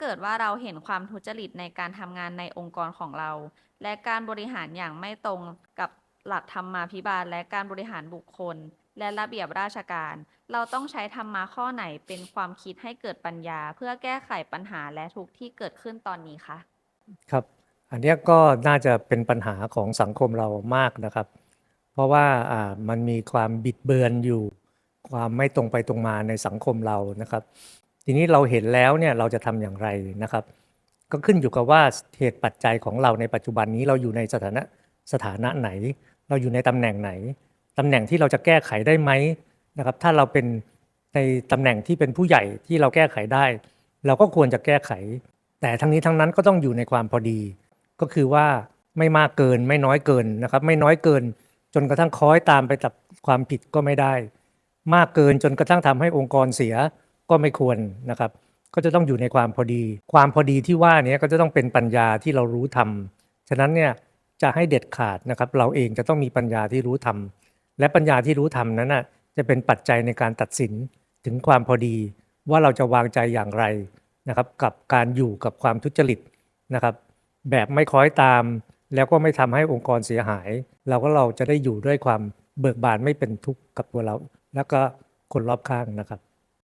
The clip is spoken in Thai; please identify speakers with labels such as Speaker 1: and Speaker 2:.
Speaker 1: เกิดว่าเราเห็นความทุจริตในการทำงานในองค์กรของเรา และการบริหารอย่างไม่ตรงกับหลักธรรมาภิบาล และการบริหารบุคคล และระเบียบราชการ เราต้องใช้ธรรมะข้อไหนเป็นความคิดให้เกิดปัญญา เพื่อแก้ไขปัญหาและทุกข์ที่เกิดขึ้นตอนนี้คะ
Speaker 2: ครับ อันนี้ก็น่าจะเป็นปัญหาของสังคมเรามากนะครับ เพราะว่ามันมีความบิดเบือนอยู่ ความไม่ตรงไปตรงมาในสังคมเรานะครับ ทีนี้เราเห็นแล้วเนี่ยเราจะทำอย่างไรนะครับ ก็ขึ้นอยู่กับว่าเหตุปัจจัยของเราในปัจจุบันนี้เราอยู่ในสถานะสถานะไหน เราอยู่ในตำแหน่งไหนตำแหน่งที่เราจะแก้ไขได้ไหมนะครับ ถ้าเราเป็นในตำแหน่งที่เป็นผู้ใหญ่ที่เราแก้ไขได้ เราก็ควรจะแก้ไข แต่ทั้งนี้ทั้งนั้นก็ต้องอยู่ในความพอดี ก็คือว่าไม่มากเกินไม่น้อยเกินนะครับ ไม่น้อยเกิน จนกระทั่งคล้อยตามไปกับความผิดก็ไม่ได้ มากเกินจนกระทั่งทำให้องค์กรเสีย ก็ไม่ควรนะครับ ก็จะต้องอยู่ในความพอดี ความพอดีที่ว่าเนี้ก็จะต้องเป็นปัญญาที่เรารู้ทำฉะนั้นเนี่ยจะให้เด็ดขาดนะครับ เราเองจะต้องมีปัญญาที่รู้ทำและปัญญาที่รู้ทำนั้นน่ะจะเป็นปัจจัยในการตัดสินถึงความพอดีว่าเราจะวางใจอย่างไรนะครับ กับการอยู่กับความทุจริตนะครับ แบบไม่คล้อยตาม แล้วก็ไม่ทำให้องค์กรเสียหาย เราก็เราจะได้อยู่ด้วยความเบิกบานไม่เป็นทุกข์กับตัวเรา แล้วก็คนรอบข้างนะครับ